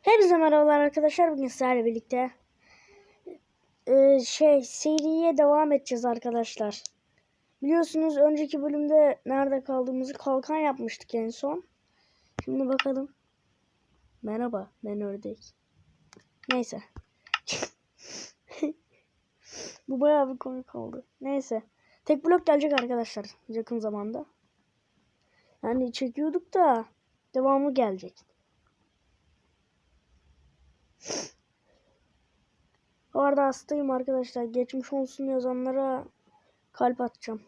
Hepinize merhabalar arkadaşlar. Bugün sizlerle birlikte e, şey seriye devam edeceğiz arkadaşlar. Biliyorsunuz önceki bölümde nerede kaldığımızı kalkan yapmıştık en son. Şimdi bakalım. Merhaba ben ördek. Neyse. Bu bayağı bir komik oldu. Neyse. Tek blok gelecek arkadaşlar yakın zamanda. Yani çekiyorduk da devamı gelecek. Bu arada hastayım arkadaşlar. Geçmiş olsun yazanlara kalp atacağım.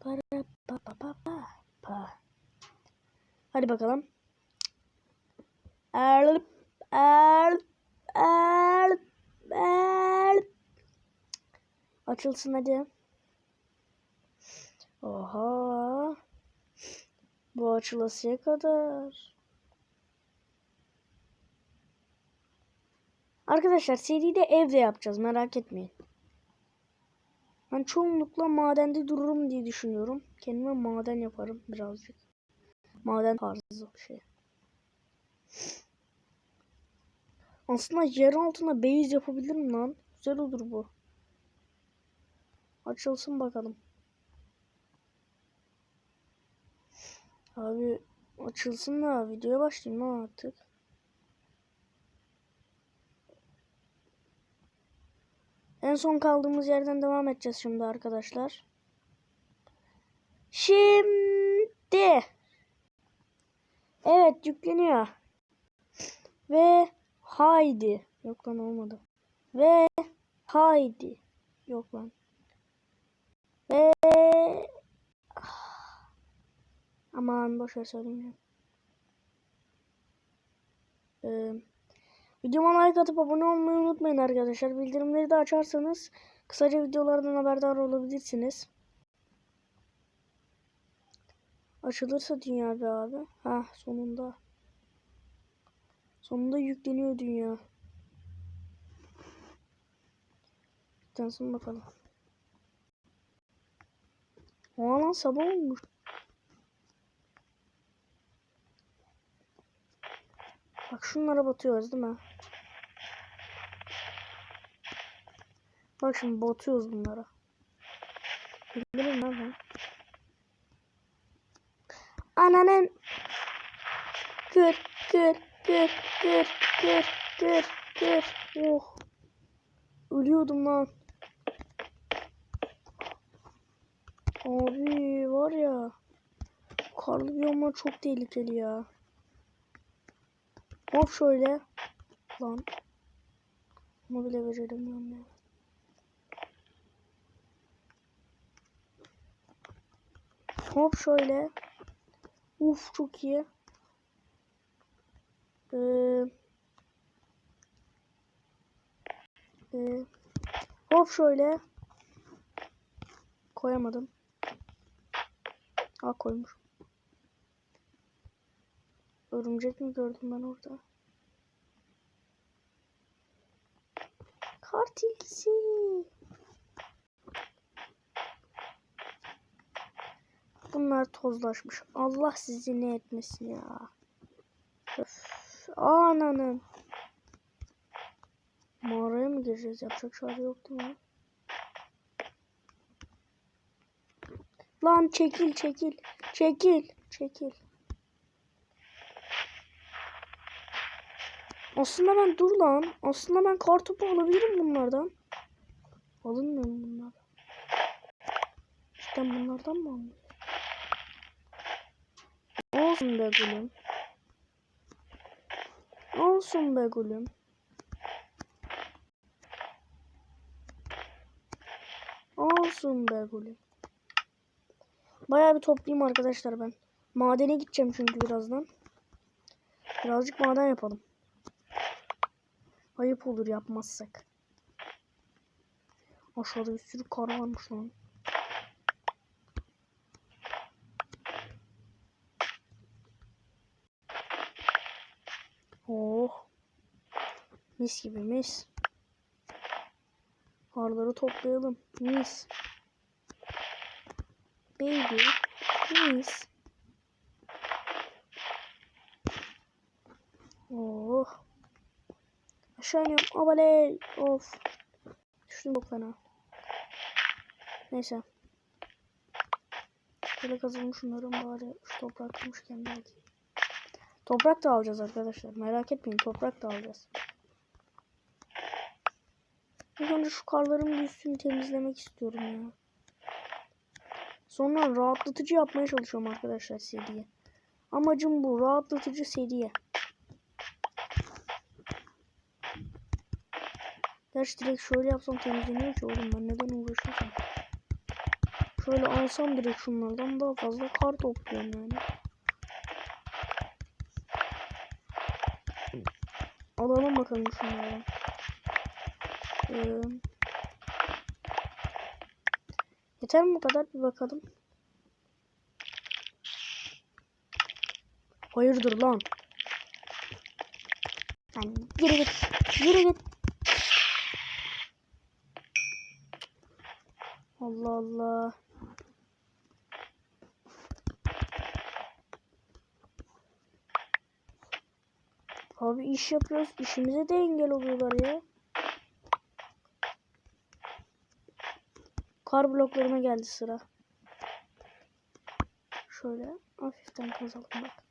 Para pa pa pa. Hadi bakalım. Erlip erlip erlip erlip. Açılsın hadi. Oha. Bu açılasıya kadar. Arkadaşlar seride evde yapacağız merak etmeyin. Ben çoğunlukla madende dururum diye düşünüyorum. Kendime maden yaparım birazcık. Maden tarzı bir şey. Aslında yer altına base yapabilirim lan. Güzel olur bu. Açılsın bakalım. Abi açılsın da videoya başlayayım lan artık. En son kaldığımız yerden devam edeceğiz şimdi arkadaşlar. Şimdi Evet yükleniyor. Ve haydi. Yok lan olmadı. Ve haydi. Yok lan. Ve Aman boşver söylemeyeceğim. Ee, videoma like atıp abone olmayı unutmayın arkadaşlar. Bildirimleri de açarsanız kısaca videolardan haberdar olabilirsiniz. Açılırsa dünya be abi. Ha sonunda. Sonunda yükleniyor dünya. Yüklensin bakalım. Oha lan sabah olmuş. Bak şunlara batıyoruz değil mi? Bak şimdi batıyoruz bunlara. Bilmiyorum lan. Ananın kır kır kır kır kır kır kır oh ölüyordum lan abi var ya karlı biyomlar çok tehlikeli ya hop şöyle lan bunu bile beceremiyorum ya hop şöyle Uf çok iyi. Ee, e, hop şöyle. Koyamadım. Aa koymuş. Örümcek mi gördüm ben orada? Kartilsi. Bunlar tozlaşmış. Allah sizi ne etmesin ya. Öf. Ananın. Mağaraya mı gireceğiz? Yapacak şey yok değil mi? Lan çekil çekil. Çekil. Çekil. Aslında ben dur lan. Aslında ben kartopu alabilirim bunlardan. Alınmıyor bunlar? İşte bunlardan mı alınıyor? Olsun be gülüm. Olsun be gülüm. Olsun be gülüm. Bayağı bir toplayayım arkadaşlar ben. Madene gideceğim çünkü birazdan. Birazcık maden yapalım. Ayıp olur yapmazsak. Aşağıda bir sürü kar varmış lan. Oh. Mis gibi mis. Harları toplayalım. Mis. Baby. Mis. Oh. Aşağı iniyorum. Abaley. Of. Düştüm çok fena. Neyse. Şöyle kazalım şunları bari şu toprak kırmışken belki. Toprak da alacağız arkadaşlar. Merak etmeyin toprak da alacağız. İlk önce şu karların üstünü temizlemek istiyorum ya. Sonra rahatlatıcı yapmaya çalışıyorum arkadaşlar seriye. Amacım bu rahatlatıcı seriye. Gerçi direkt şöyle yapsam temizleniyor ki oğlum ben neden uğraşıyorsam. Şöyle alsam direkt şunlardan daha fazla kar topluyorum yani. Alalım bakalım şunları. Ee, yeter mi bu kadar bir bakalım. Hayırdır lan? Lan yürü git. Yürü git. Allah Allah. Abi iş yapıyoruz. işimize de engel oluyorlar ya. Kar bloklarına geldi sıra. Şöyle hafiften kazalım bak.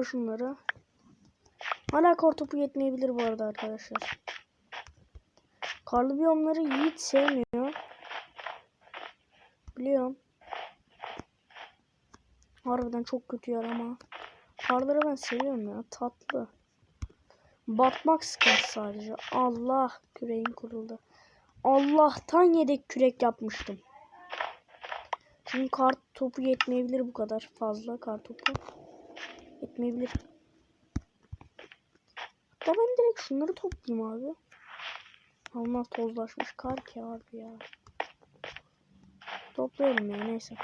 Topla şunları. Hala kar topu yetmeyebilir bu arada arkadaşlar. Karlı biyomları Yiğit sevmiyor. Biliyorum. Harbiden çok kötü yer ama. Karları ben seviyorum ya. Tatlı. Batmak sıkıntı sadece. Allah küreğim kuruldu. Allah'tan yedek kürek yapmıştım. Çünkü kar topu yetmeyebilir bu kadar fazla kar topu. Yetmeyebilir. Da ben direkt şunları toplayayım abi. Allah tozlaşmış kar ki abi ya. Toplayalım ya neyse.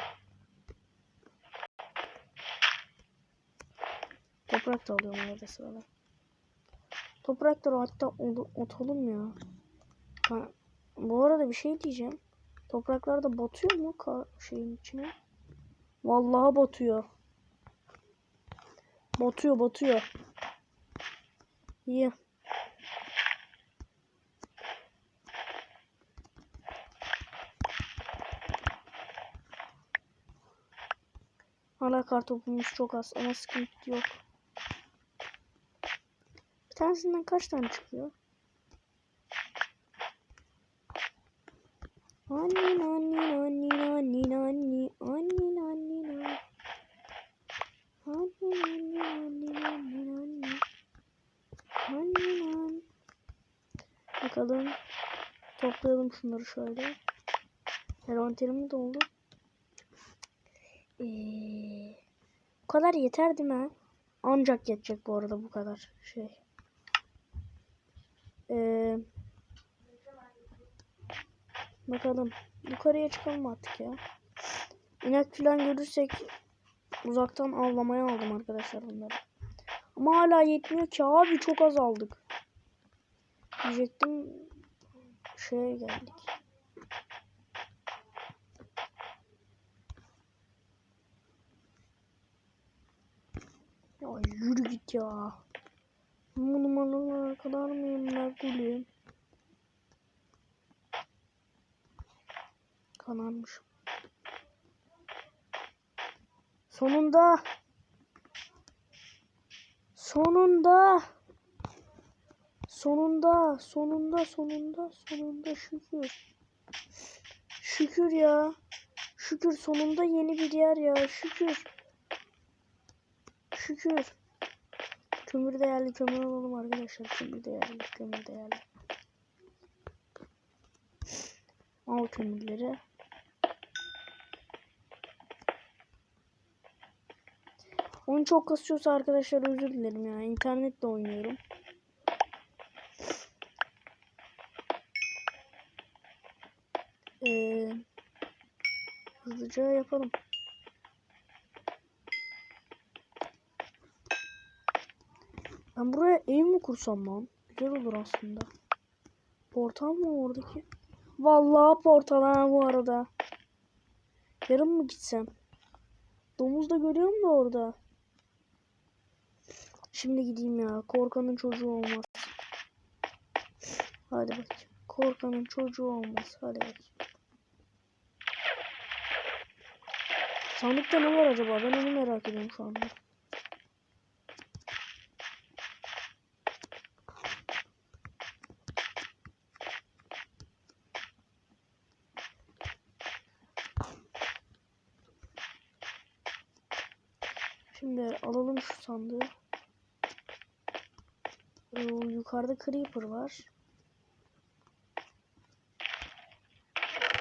Toprak da alıyorum arada sırada. Toprak da hatta atalım ya. Ha, bu arada bir şey diyeceğim. Topraklar da batıyor mu kar şeyin içine? Vallahi batıyor. Batıyor batıyor. İyi. Hala kartopumuz çok az ama sıkıntı yok. Bir tanesinden kaç tane çıkıyor? Anni nanni nanni nanni nanni anni Bakalım toplayalım şunları şöyle. Envanterim doldu. Ee, bu kadar yeter değil mi? Ancak yetecek bu arada bu kadar şey. Ee, bakalım. Yukarıya çıkalım artık ya. İnek falan görürsek uzaktan avlamaya aldım arkadaşlar bunları. Ama hala yetmiyor ki abi çok az aldık. Diyecektim şeye geldik. Ya yürü git ya. Bu numaralar kadar mıyım Merkulü? Kanarmış. Sonunda. Sonunda. Sonunda, sonunda, sonunda, sonunda şükür. Şükür ya. Şükür sonunda yeni bir yer ya. Şükür. Şükür. Kömür değerli kömür alalım arkadaşlar. Kömür değerli, kömür değerli. Al kömürleri. Oyun çok kasıyorsa arkadaşlar özür dilerim ya. İnternetle oynuyorum. Ee, hızlıca yapalım. Ben buraya ev mi kursam lan? Güzel olur aslında. Portal mı oradaki? Vallahi portal ha bu arada. Yarın mı gitsem? Domuz da görüyorum da orada. Şimdi gideyim ya. Korkanın çocuğu olmaz. Hadi bakayım. Korkanın çocuğu olmaz. Hadi bakayım. Sandıkta ne var acaba? Ben onu merak ediyorum şu anda. Şimdi alalım şu sandığı. Ee, yukarıda creeper var.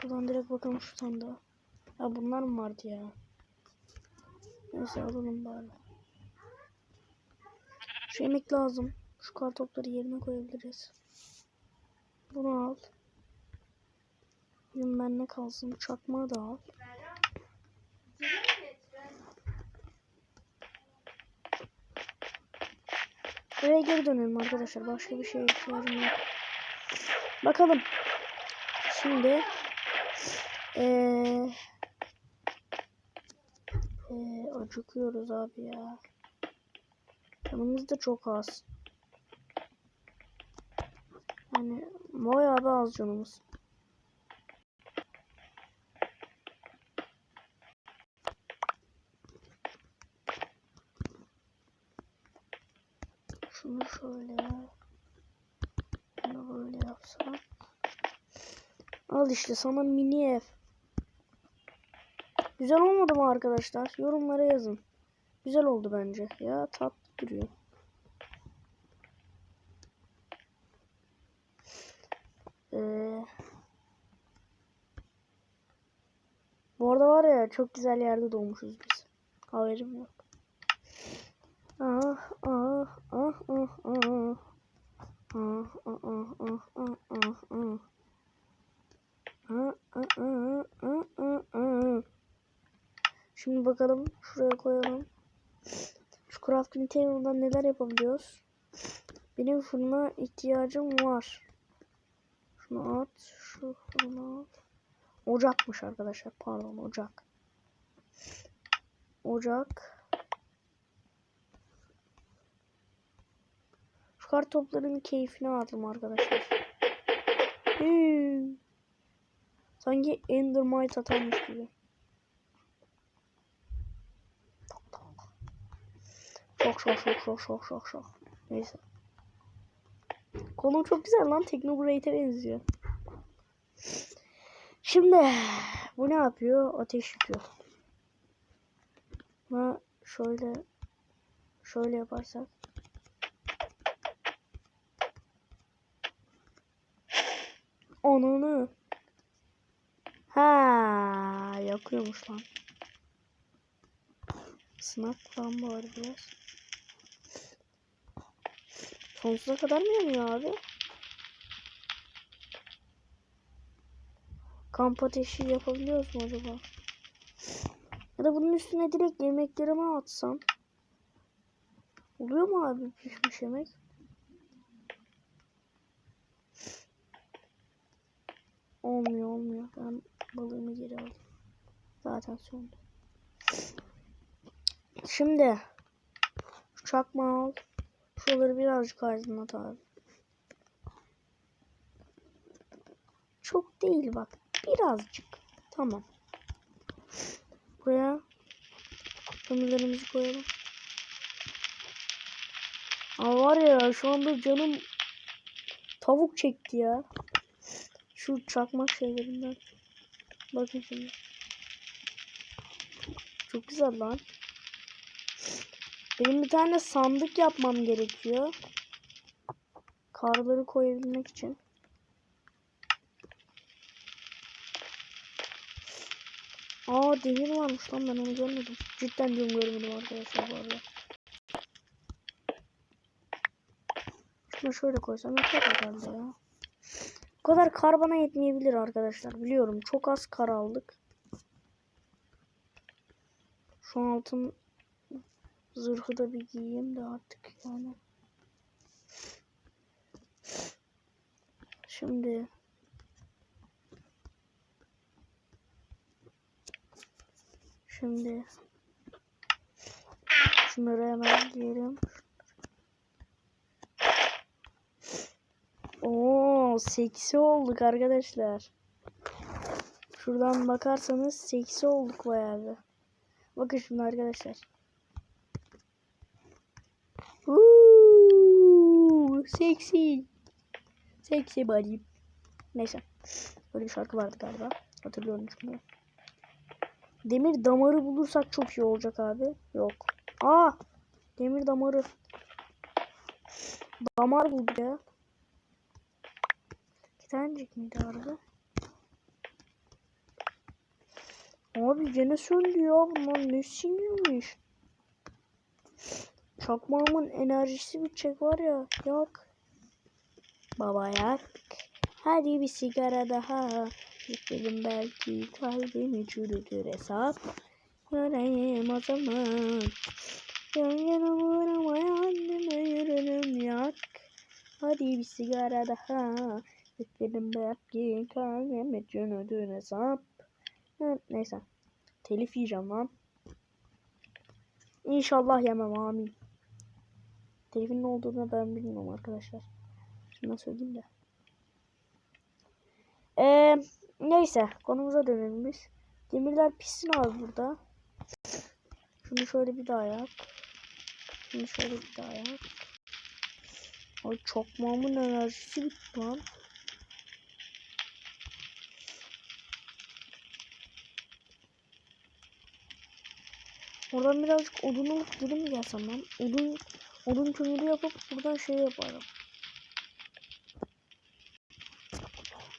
Buradan direkt bakalım şu sandığa. Ya bunlar mı vardı ya? Neyse alalım bari. Şu yemek lazım. Şu kartopları yerine koyabiliriz. Bunu al. Benim bende kalsın. Çakmağı da al. Eve geri dönelim arkadaşlar. Başka bir şeye ihtiyacım yok. Bakalım. Şimdi ee, ee, acıkıyoruz abi ya. Canımız da çok az. Yani bayağı bir az canımız. Şunu şöyle bunu böyle yapsam. Al işte sana mini ev. Güzel olmadı mı arkadaşlar? Yorumlara yazın. Güzel oldu bence. Ya tatlı duruyor. Ee, bu arada var ya çok güzel yerde doğmuşuz biz. Haberim yok. Crafting table'dan neler yapabiliyoruz? Benim fırına ihtiyacım var. Şunu at, şu fırına at. Ocakmış arkadaşlar. Pardon ocak. Ocak. Şu kartopların keyfini aldım arkadaşlar. Hmm. Sanki Endermite atanmış gibi. Şok şok şok şok şok şok şok. Neyse. Konum çok güzel lan. Technobraid'e benziyor. Şimdi bu ne yapıyor? Ateş yakıyor. Ama şöyle şöyle yaparsak Onunu. Ha yakıyormuş lan. Sınak falan bari biraz. Sonsuza kadar mı yanıyor abi? Kamp ateşi yapabiliyoruz mu acaba? Ya da bunun üstüne direkt yemeklerimi atsam. Oluyor mu abi pişmiş yemek? Olmuyor olmuyor. Ben balığımı geri aldım. Zaten söndü. Şimdi şu çakmağı al. Şuraları birazcık aydınlat abi. Çok değil bak. Birazcık. Tamam. Buraya kömürlerimizi koyalım. Aa var ya şu anda canım tavuk çekti ya. Şu çakmak şeylerinden. Bakın şimdi. Çok güzel lan. Benim bir tane sandık yapmam gerekiyor. Karları koyabilmek için. Aa demir varmış lan ben onu görmedim. Cidden diyorum görmedim arkadaşlar bu arada. Şunu şöyle koysam yeter herhalde ya. Bu kadar kar bana yetmeyebilir arkadaşlar. Biliyorum çok az kar aldık. Şu altın zırhı da bir giyeyim de artık yani. Şimdi Şimdi şunları hemen giyelim. Oo, seksi olduk arkadaşlar. Şuradan bakarsanız seksi olduk bayağı bir. Bakın şimdi arkadaşlar. Uuu, seksi. Seksi body. Neyse. Böyle bir şarkı vardı galiba. Hatırlıyorum çünkü. Demir damarı bulursak çok iyi olacak abi. Yok. Aa! Demir damarı. Damar bulduk ya. İki tanecik miydi vardı? Abi gene söndü ya. Bunlar ne sinirmiş. Çakmağımın enerjisi bitecek var ya. Yok. Baba yak. Hadi bir sigara daha. Gitmedim belki kalbimi çürütür hesap. Göreyim o zaman. Yan yana vurmaya anneme yürürüm yak. Hadi bir sigara daha. Gitmedim belki kalbimi çürütür hesap. Neyse. Telif yiyeceğim lan. İnşallah yemem amin. Telifin ne olduğunu ben bilmiyorum arkadaşlar. Şunu söyleyeyim de. Ee, neyse konumuza dönelim biz. Demirler pişsin abi burada. Şunu şöyle bir daha yap. Şunu şöyle bir daha yap. Ay çakmağımın enerjisi bitti lan. Oradan birazcık odun alıp geri mi gelsem lan? Odun, odun kömürü yapıp buradan şey yaparım.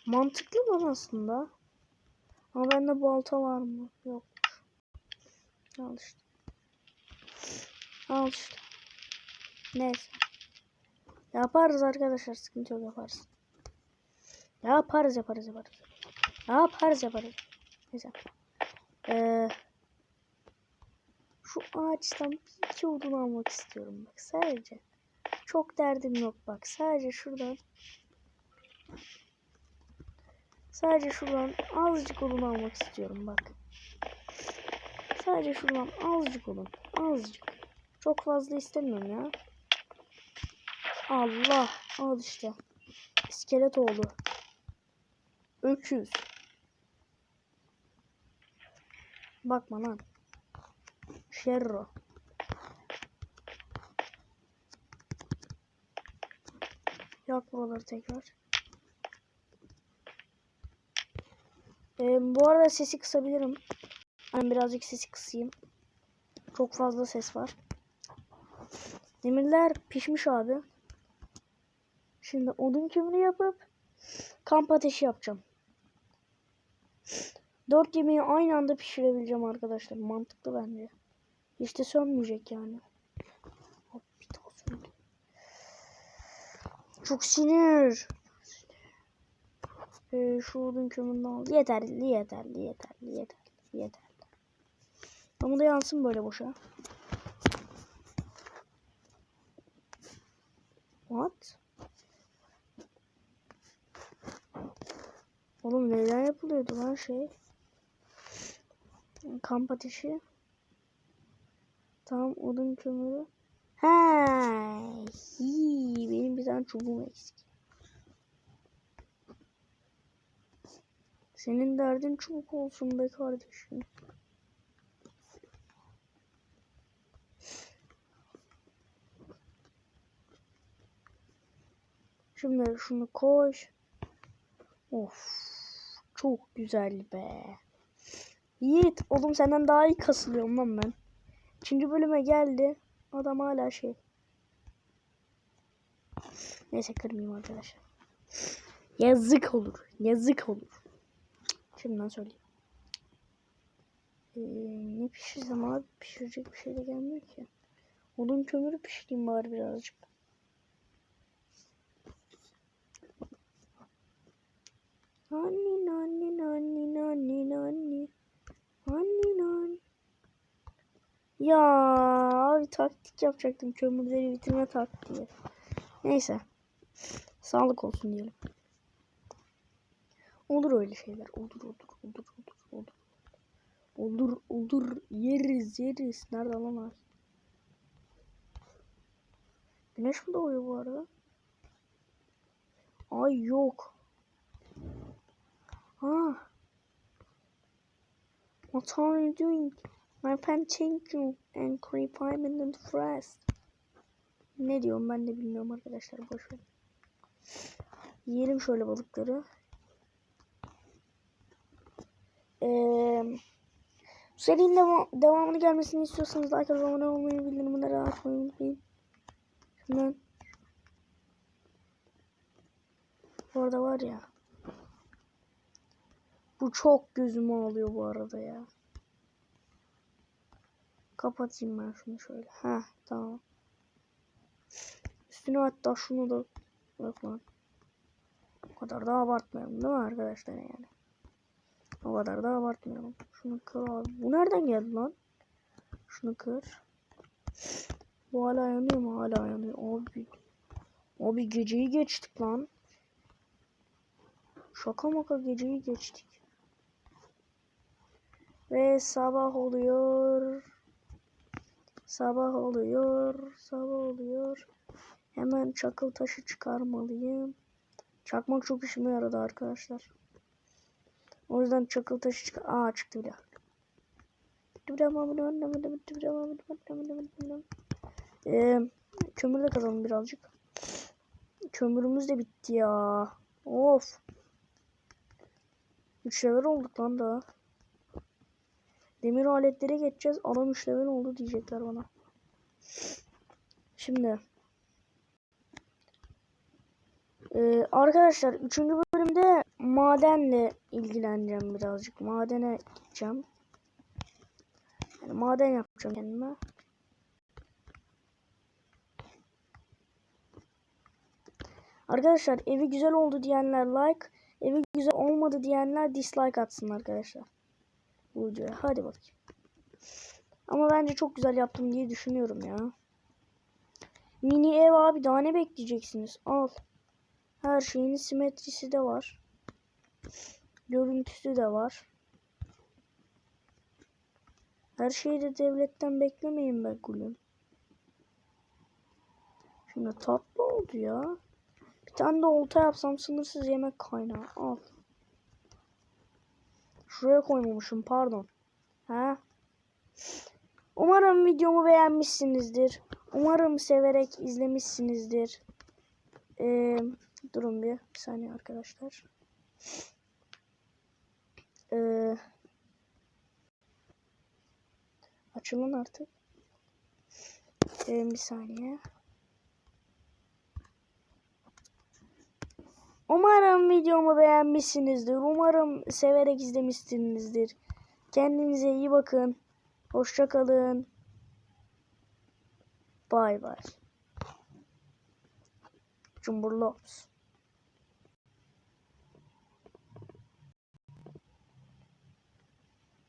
Mantıklı lan aslında. Ama bende balta var mı? Yok. Al işte. Al işte. Neyse. Yaparız arkadaşlar. Sıkıntı yok yaparız. Yaparız yaparız yaparız. Yaparız yaparız. Neyse. Ee, şu ağaçtan bir iki odun almak istiyorum bak sadece. Çok derdim yok bak. Sadece şuradan Sadece şuradan azıcık odun almak istiyorum bak. Sadece şuradan azıcık odun. Azıcık. Çok fazla istemiyorum ya. Allah. Al işte. İskelet oldu. Öküz. Bakma lan. Şerro. Yak buraları tekrar. Ee, bu arada sesi kısabilirim. Ben birazcık sesi kısayım. Çok fazla ses var. Demirler pişmiş abi. Şimdi odun kömürü yapıp kamp ateşi yapacağım. Dört yemeği aynı anda pişirebileceğim arkadaşlar. Mantıklı bence. İşte sönmeyecek yani. Hop, bir daha. Çok sinir. Ee, şu odun kömürünü al. Yeterli, yeterli, yeterli, yeterli, yeterli. Ama da yansın böyle boşa. What? Oğlum neden yapılıyordu lan şey? Kamp ateşi. Tamam odun kömürü. Ha, benim bir tane çubuğum eksik. Senin derdin çubuk olsun be kardeşim. Şimdi şunu koş. Of. Çok güzel be. Yiğit oğlum senden daha iyi kasılıyorum lan ben. Üçüncü bölüme geldi. Adam hala şey. Neyse kırmayayım arkadaşlar. Yazık olur. Yazık olur. Şimdiden söyleyeyim. Ee, ne pişirsem abi pişirecek bir şey de gelmiyor ki. Odun kömürü pişireyim bari birazcık. Nani nani nani nani nani. Nani nani. Ya abi taktik yapacaktım. Kömürleri bitirme taktiği. Neyse. Sağlık olsun diyelim. Olur öyle şeyler. Olur olur olur olur olur. Olur olur yeriz yeriz. Nerede lan ay? Güneş mi doğuyor bu arada? Ay yok. Ha. What are you doing? My pen you and creep I'm in. Ne diyorum ben de bilmiyorum arkadaşlar boş ver. Yiyelim şöyle balıkları. Ee, serinin deva- devamını gelmesini istiyorsanız like atıp abone olmayı, bildirimleri açmayı unutmayın. Hemen. Bu arada var ya. Bu çok gözümü alıyor bu arada ya. Kapatayım ben şunu şöyle. Ha tamam. Üstüne hatta şunu da yok lan. O kadar da abartmayalım değil mi arkadaşlar yani? O kadar da abartmayalım. Şunu kır abi. Bu nereden geldi lan? Şunu kır. Bu hala yanıyor mu? Hala yanıyor. Abi. Abi geceyi geçtik lan. Şaka maka geceyi geçtik. Ve sabah oluyor. Sabah oluyor. Sabah oluyor. Hemen çakıl taşı çıkarmalıyım. Çakmak çok işime yaradı arkadaşlar. O yüzden çakıl taşı çık... Aa çıktı bile. Ee, kömür de kazalım birazcık. Kömürümüz de bitti ya. Of. Üç level olduk lan daha. Demir aletlere geçeceğiz. Adam üç level oldu diyecekler bana. Şimdi. Ee, arkadaşlar 3. bölümde madenle ilgileneceğim birazcık. Madene gideceğim. Yani maden yapacağım kendime. Arkadaşlar evi güzel oldu diyenler like, evi güzel olmadı diyenler dislike atsın arkadaşlar. Bu. Hadi bakayım. Ama bence çok güzel yaptım diye düşünüyorum ya. Mini ev abi daha ne bekleyeceksiniz? Al. Her şeyin simetrisi de var. Görüntüsü de var. Her şeyi de devletten beklemeyin be gülüm. Şimdi tatlı oldu ya. Bir tane de olta yapsam sınırsız yemek kaynağı. Al. Şuraya koymamışım pardon. Ha? Umarım videomu beğenmişsinizdir. Umarım severek izlemişsinizdir. Ee, durun bir, bir saniye arkadaşlar. Ee, açılın artık. Ee, bir saniye. Umarım videomu beğenmişsinizdir. Umarım severek izlemişsinizdir. Kendinize iyi bakın. Hoşça kalın. Bay bay. Cumburlops.